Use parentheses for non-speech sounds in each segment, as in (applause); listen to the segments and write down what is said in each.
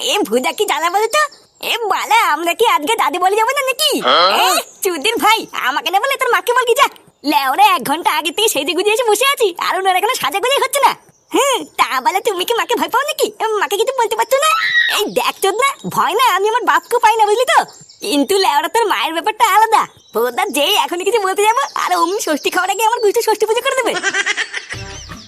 এ ভুজা কি জ্বালা বলো তো? এ বালা আমরা কি আজকে দাদি বলে যাব না নাকি? এ, ভাই আমাকে না বলে তোর মাকে বল কি যা লেওরা এক ঘণ্টা আগে থেকে সেজে গুজে এসে বসে আছি আর ওনার এখানে সাজা গুজে হচ্ছে না। হ্যাঁ তা বলে তুমি কি মাকে ভয় পাও নাকি? মাকে কিছু বলতে পারছ না? এই দেখ চোদ না ভয় না আমি আমার বাপকে পাই না বুঝলি তো? কিন্তু লেওরা তোর মায়ের ব্যাপারটা আলাদা। বোধা যেই এখনই কিছু বলতে যাব আর অমনি ষষ্ঠী খাওয়ার আগে আমার গুষ্টি ষষ্ঠী পুজো করে দেবে।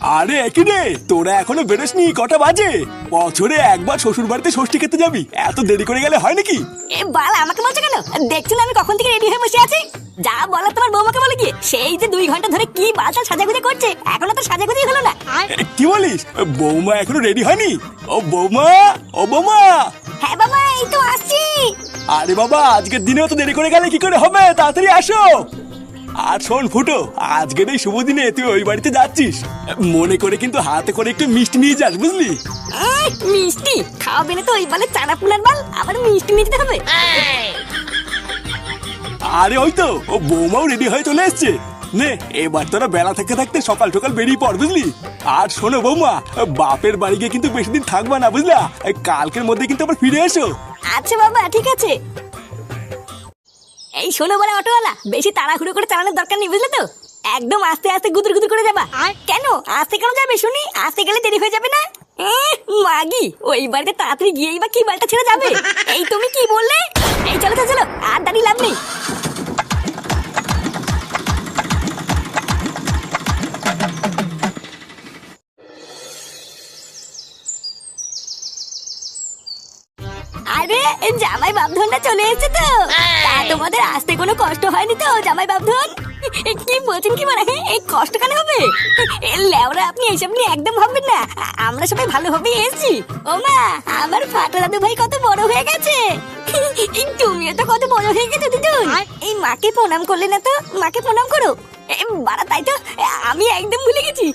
আরে একই রে। তোরা এখনও বেরোসনি কটা বাজে? বছরে একবার শ্বশুর বাড়িতে ষষ্ঠী খেতে যাবি। এত দেরি করে গেলে হয় নাকি? এ বাল আমাকে বলছো কেন? দেখছ না আমি কখন থেকে রেডি হয়ে বসে আছি। যা বলার তোমার বৌমাকে বলে কি সেই যে দুই ঘণ্টা ধরে কি বালটা সাজাগুজি করছে এখনও তো সাজাগুজি হলো না। কি বলিস? বৌমা এখনও রেডি হয়নি? ও বৌমা ও বৌমা। হ্যাঁ বাবা এই তো আসছি। আরে বাবা আজকের দিনেও তো দেরি করে গেলে কি করে হবে? তাড়াতাড়ি আসো। আর শোন ফুটো আজকের এই শুভ দিনে তুই ওই বাড়িতে যাচ্ছিস। মনে করে কিন্তু হাতে করে একটু মিষ্টি নিয়ে যাস বুঝলি? মিষ্টি? খাওয়াবে না তো ওই বালে পুলার বাল আবার মিষ্টি নিতে হবে। আরে ওই তো ও বৌমাও রেডি হয়ে চলে এসছে। নে এবার তোরা বেলা থাকতে থাকতে সকাল সকাল বেরিয়ে পড় বুঝলি? আর শোনো বৌমা বাপের বাড়ি গিয়ে কিন্তু বেশি দিন থাকবা না বুঝলা? কালকের মধ্যে কিন্তু আবার ফিরে এসো। আচ্ছা বাবা ঠিক আছে। এই শোনো বলে অটোওয়ালা বেশি তাড়াহুড়ো করে চালানোর দরকার নেই বুঝলে তো? একদম আস্তে আস্তে গুদুর গুদুর করে যাবা। কেন? আস্তে কেন যাবে শুনি? আস্তে গেলে দেরি হয়ে যাবে না? মাগি ওই বাড়িতে তাড়াতাড়ি গিয়েই বা কি বালটা ছেড়ে যাবে? এই তুমি কি বললে? এই চলো চলো আর দাঁড়িয়ে লাভ নেই। আরে জামাই বাপধনটা চলে এসেছে তো। তা তোমাদের আসতে কোনো কষ্ট হয়নি তো জামাই বাপধন কি বলছেন কি মানে? এই কষ্ট কেন হবে? এ, লেওরা আপনি এইসব নিয়ে একদম ভাববেন না। আমরা সবাই ভালোভাবেই এসেছি। ও মা আমার ফাটা দাদু ভাই কত বড় হয়ে গেছে। তুমিও তো কত বড় হয়ে গেছো দিদুন এই মাকে প্রণাম করলে না তো? মাকে প্রণাম করো। এ, বাড়া তাই তো? আমি একদম ভুলে গেছি।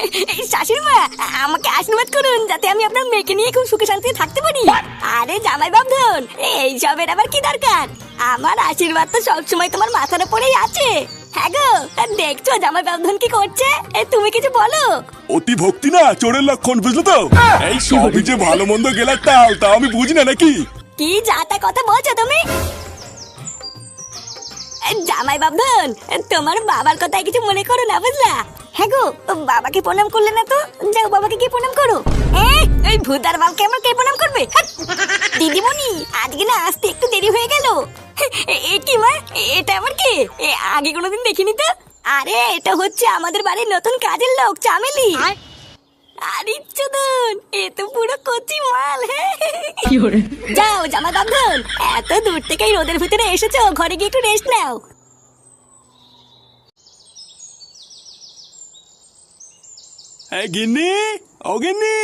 (laughs) শাশুড়ি মা আমাকে আশীর্বাদ করুন যাতে আমি আপনার মেয়েকে নিয়ে খুব সুখে শান্তিতে থাকতে পারি। আরে জামাই বাবধন আবার কি দরকার? আমার আশীর্বাদ তো সবসময় তোমার মাথার উপরেই আছে। হ্যাঁ গো দেখছ জামাই বাবধন কি করছে? এ, তুমি কিছু বলো। অতি ভক্তি না চোরের লক্ষণ বুঝলো তো? এই সবই যে ভালো মন্দ গেলার তাল তা আমি বুঝি না নাকি? কি যাতা কথা বলছো তুমি? এ, জামাই বাবধন তোমার বাবার কথায় কিছু মনে করো না বুঝলা? হ্যাঁ গো বাবাকে প্রণাম করলে না তো? যাও বাবাকে গিয়ে প্রণাম করো। এ, ওই ভূতার বালকে আমার কে প্রণাম করবে? দিদিমণি আজকে না আসতে একটু দেরি হয়ে গেল। এ- কি মা এটা আমার কে? আগে কোনোদিন দেখিনি তো? আরে এটা হচ্ছে আমাদের বাড়ির নতুন কাজের লোক চামেলি। আরে চোদন এ তো পুরো কচি মাল যাও জামা বান্ধন এত দূর থেকে রোদের ভিতরে এসেছ ঘরে গিয়ে একটু রেস্ট নাও। গিন্নি ও গিন্নি।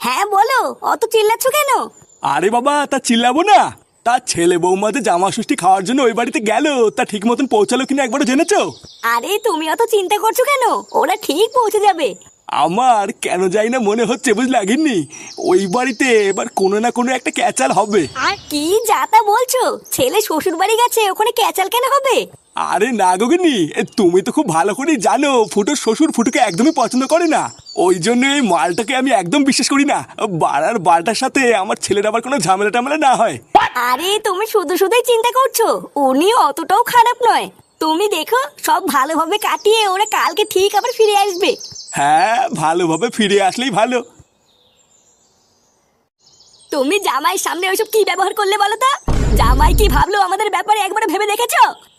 হ্যাঁ বলো অত চিল্লাচ্ছ কেন? আরে বাবা তা চিল্লাবো না। তার ছেলে বৌমাতে জামা ষষ্ঠী খাওয়ার জন্য ওই বাড়িতে গেল তা ঠিক মতন পৌঁছালো কিনা একবারও জেনেছো? আরে তুমি অত চিন্তা করছ কেন? ওরা ঠিক পৌঁছে যাবে। আমার কেন যাই না মনে হচ্ছে বুঝলে গিন্নি? ওই বাড়িতে এবার কোনো না কোনো একটা ক্যাচাল হবে। আর কি যা তা বলছো? ছেলে শ্বশুর বাড়ি গেছে ওখানে ক্যাচাল কেন হবে? আরে না গগিনি তুমি তো খুব ভালো করে জানো ফুটোর শ্বশুর ফুটোকে একদমই পছন্দ করে না। ওই জন্য এই মালটাকে আমি একদম বিশ্বাস করি না। বাড়ার বালটার সাথে আমার ছেলের আবার কোনো ঝামেলা টামেলা না হয়। আরে তুমি শুধু শুধুই চিন্তা করছ? উনি অতটাও খারাপ নয়। তুমি দেখো সব ভালোভাবে কাটিয়ে ওরা কালকে ঠিক আবার ফিরে আসবে। হ্যাঁ ভালোভাবে ফিরে আসলেই ভালো। তুমি জামাই সামনে ওইসব কি ব্যবহার করলে বলো তো? জামাই কি ভাবলো আমাদের ব্যাপারে একবার ভেবে দেখেছ?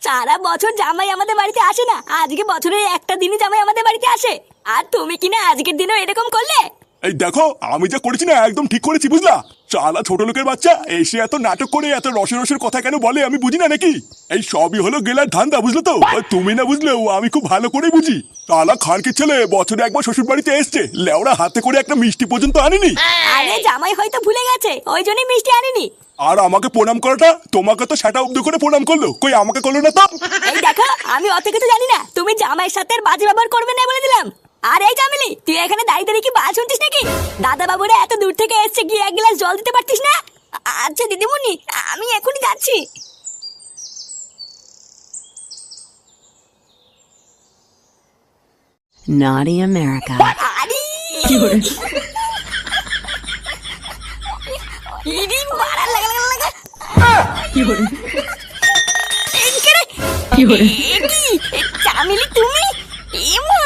সারা বছর জামাই আমাদের বাড়িতে আসে না আজকে বছরের একটা দিনই জামাই আমাদের বাড়িতে আসে। আর তুমি কিনা আজকের দিনও এরকম করলে? এই দেখো আমি যা করেছি না একদম ঠিক করেছি বুঝলা? চালা ছোট লোকের বাচ্চা এসে এত নাটক করে এত রসের রসের কথা কেন বলে আমি বুঝি না নাকি? এই সবই হলো গেলার ধান্দা বুঝলো তো? তুমি না বুঝলেও আমি খুব ভালো করে বুঝি। চালা খানকে ছেলে বছরে একবার শ্বশুর বাড়িতে এসছে লেওরা হাতে করে একটা মিষ্টি পর্যন্ত আনিনি। আরে জামাই হয়তো ভুলে গেছে ওই জন্যই মিষ্টি আনিনি। আর আমাকে প্রণাম করাটা? তোমাকে তো সেটা অব্দ করে প্রণাম করল। কই আমাকে করল না তো? এই দেখো আমি অত কিছু জানি না। তুমি জামাইয়ের সাথে আর বাজে ব্যবহার করবে না বলে দিলাম। আর এই জামিলি তুই এখানে দাঁড়িয়ে দাঁড়িয়ে কি বাজ শুনছিস নাকি? দাদা বাবুরা এত দূর থেকে এসছে গিয়ে এক গ্লাস জল দিতে পারতিস না? আচ্ছা দিদিমণি আমি এখনই যাচ্ছি। Naughty America. (laughs) (laughs) চামেলি তুমি এমা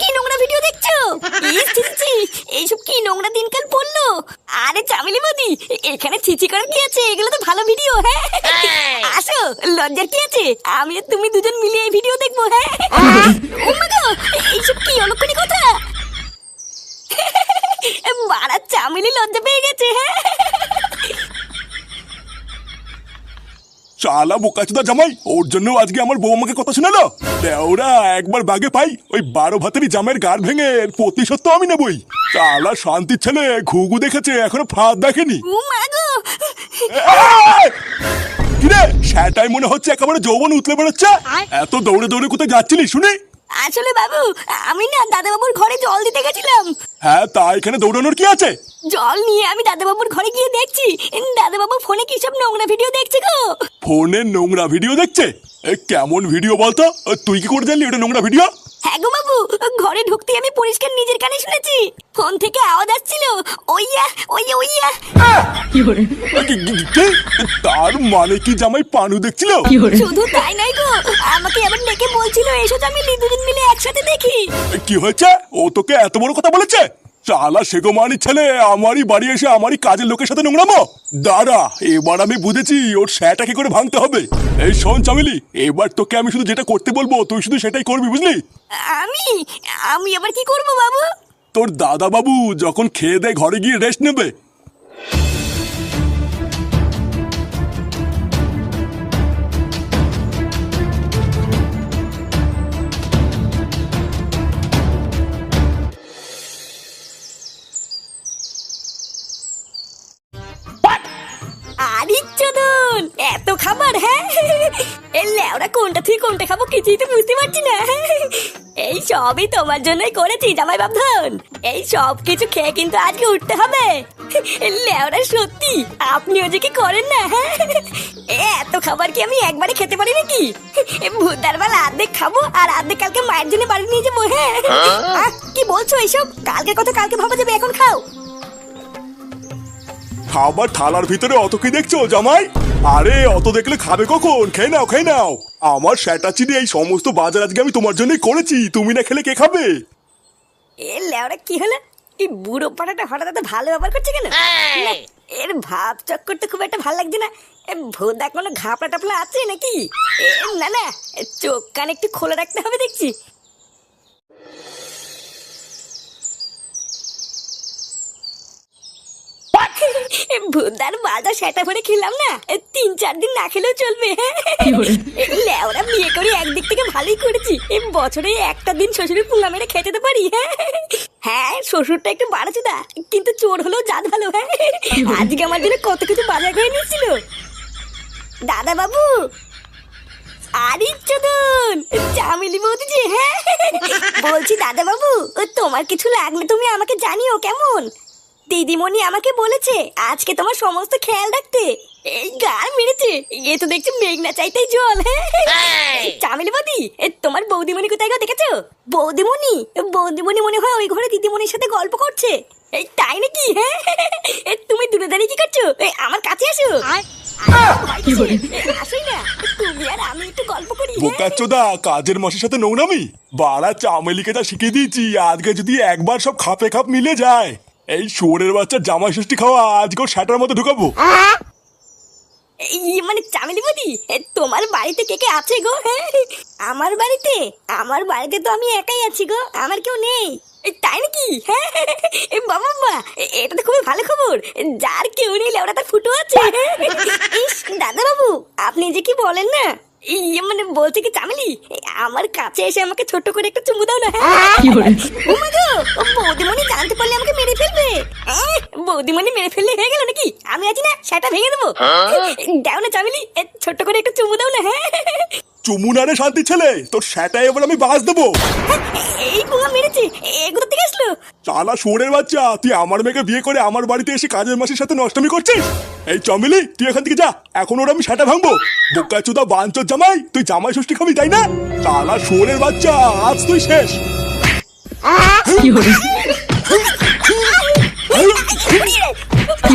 কি নোংরা ভিডিও দেখছ এইসব কি নোংরা দিনকাল পড়ল আরে চামেলি মোদি এখানে ছিচি করার কি আছে এগুলো তো ভালো ভিডিও হ্যাঁ আসো লজ্জার কি আছে আমি তুমি দুজন মিলে এই ভিডিও দেখব হ্যাঁ এইসব কি অলক্ষণী কথা বাড়া চামেলি লজ্জা পেয়ে গেছে হ্যাঁ? চালা বোকাচোদা জামাই ওর জন্য আজকে আমার বউ আমাকে কথা শোনালো। ওরা একবার বাগে পাই ওই বারো ভাতেরই জামের গার ভেঙে প্রতিশোধ তো আমি নেবই। চালা শান্তির ছেলে ঘুঘু দেখেছে এখনও ফাঁদ দেখেনি! কিরে সেটাই মনে হচ্ছে একেবারে যৌবন উতলে বেরোচ্ছে? এত দৌড়ে দৌড়ে কোথায় যাচ্ছিলি শুনি? আসলে বাবু আমি না দাদা বাবুর ঘরে জল দিতে গেছিলাম। হ্যাঁ তা এখানে দৌড়ানোর কি আছে? জল নিয়ে আমি দাদা বাবুর ঘরে গিয়ে দেখছি। দাদা বাবু ফোনে কি সব নোংরা ভিডিও দেখছে গো? ফোনে নোংরা ভিডিও দেখছে? এ কেমন ভিডিও বলতো? তুই কি করে জানলি ওটা নোংরা ভিডিও? হ্যাঁ গো বাবু ঘরে ঢুকতে আমি পরিষ্কার নিজের কানে শুনেছি। ফোন থেকে আওয়াজ আসছিল। ওইয়া ওইয়া ওইয়া। কি-? তার মানে কি জামাই পানু দেখছিল? শুধু তাই নাই গো আমাকে আবার ডেকে বলছিল এসো আমি লিদুদিন মিলে একসাথে দেখি। কি হয়েছে? ও তোকে এত বড় কথা বলেছে? চালা সেগো মানি ছেলে আমারই বাড়ি এসে আমারই কাজের লোকের সাথে নোংরামো। দাঁড়া এবার আমি বুঝেছি ওর স্যাটা কি করে ভাঙতে হবে। এই শোন চামেলি এবার তোকে আমি শুধু যেটা করতে বলব তুই শুধু সেটাই করবি বুঝলি? আমি? আমি আবার কি করব বাবু? তোর দাদা বাবু যখন খেয়ে দেয় ঘরে গিয়ে রেস্ট নেবে। কোনটা খাব কিছুই তো বুঝতে পারছি না। এই সবই তোমার জন্যই করেছি জামাই বাবধন এই সব কিছু খেয়ে কিন্তু আজকে উঠতে হবে। লেওরা সত্যি? আপনিও যে কি করেন না? হ্যাঁ এত খাবার কি আমি একবারে খেতে পারি নাকি? ভূতার বেলা অর্ধেক খাব আর অর্ধেক কালকে মায়ের জন্য বাড়ি নিয়ে যাব হ্যাঁ? আহ, কি বলছো এইসব কালকে কথা কালকে ভাবা যাবে এখন খাও। খাবার থালার ভিতরে অত কি দেখছ জামাই? আরে অত দেখলে খাবে কখন? খেয়ে নাও খেয়ে নাও। আমার স্যাটা চিনি এই সমস্ত বাজার আজকে আমি তোমার জন্যই করেছি। তুমি না খেলে কে খাবে? এ লেওরা কি হলো? এই বুড়ো পাড়াটা হঠাৎ এত ভালো ব্যবহার করছে কেন? না, এর ভাব চক্কর তো খুব একটা ভালো লাগছে না। এ ভোদা কোনো ঘাপলা টাপলা আছে নাকি? এ, না না চোখ কান একটু খোলা রাখতে হবে দেখছি এ, ভোদার বাজার সেটা ভরে খেলাম না। তিন চার দিন না খেলেও চলবে এ, লেওরা বিয়ে করে একদিক থেকে ভালোই করেছি। এ বছরে একটা দিন শ্বশুরের পুঙ্গা মেরে খেতে তো পারি হ্যাঁ? হ্যাঁ শ্বশুরটা একটু বাড়াচুদা কিন্তু চোর হলেও জাত ভালো হ্যাঁ? আজকে আমার জন্য কত কিছু বাজার করে নিচ্ছিল দাদা বাবু আরে চোদন চামেলি বৌদি যে হ্যাঁ? বলছি দাদা বাবু তোমার কিছু লাগলে তুমি আমাকে জানিও কেমন? দিদিমণি আমাকে বলেছে আজকে তোমার সমস্ত খেয়াল রাখতে। এই গার মেরেছে এ তো দেখছি মেঘনা চাইতেই জল। হ্যাঁ চামেলি বৌদি এ, তোমার বৌদিমণি কোথায় গো দেখেছ? বৌদিমণি বৌদিমণি মনে হয় ওই ঘরে দিদিমণির সাথে গল্প করছে। এই তাই নাকি? হ্যাঁ এ, তুমি দূরে দাঁড়িয়ে কি করছ? আমার কাছে আসো। আসোই না তুমি আর আমি একটু গল্প করি হ্যাঁ? বোকাচ্চোদা কাজের মাসের সাথে নোংরামি? বাড়া চামেলিকে যা শিখিয়ে দিয়েছি আজকে যদি একবার সব খাপে খাপ মিলে যায়। এই শুয়োরের বাচ্চার জামাই ষষ্ঠী খাওয়া, আজকে স্যাটার মধ্যে ঢুকাবো। এই মানে চামেলি বদি তোমার বাড়িতে কে কে আছে গো? হ্যাঁ? আমার বাড়িতে? আমার বাড়িতে তো আমি একাই আছি গো, আমার কেউ নেই। তাই নাকি? হ্যাঁ? বাবা বাবা এটা তো খুবই ভালো খবর। যার কেউ নেই ওরা তার ফুটো আছে। দাদা বাবু আপনি যে কি বলেন না? ইয়ে মানে বলছে কি চামেলি আমার কাছে এসে আমাকে ছোট করে একটা চুমু দাও না হ্যাঁ? ও মা গো, ও বৌদিমণি জানতে পারলে আমাকে মেরে ফেলবে। আহ, বৌদিমণি মেরে ফেললে হয়ে গেল নাকি? আমি আছি না সেটা ভেঙে দেবো। দাও না চামেলি ছোট ছোট্ট করে একটু চুমু দাও না হ্যাঁ? চুমুনারে শান্তি ছেলে তোর সেটা এবার আমি বাস দেবো। হ্যাঁ, এই কোথা মেরেছে এগুলো থেকে আসলো? চালা সুরের বাচ্চা তুই আমার মেয়েকে বিয়ে করে আমার বাড়িতে এসে কাজের মাসির সাথে নষ্টমী করছিস? এই চমিলি তুই এখান থেকে যা এখন ওরা আমি সেটা ভাঙবো। বোকা চুদা বাঞ্চর জামাই তুই জামাই ষষ্ঠী খাবি তাই না? চালা সুরের বাচ্চা আজ তুই শেষ। কি কি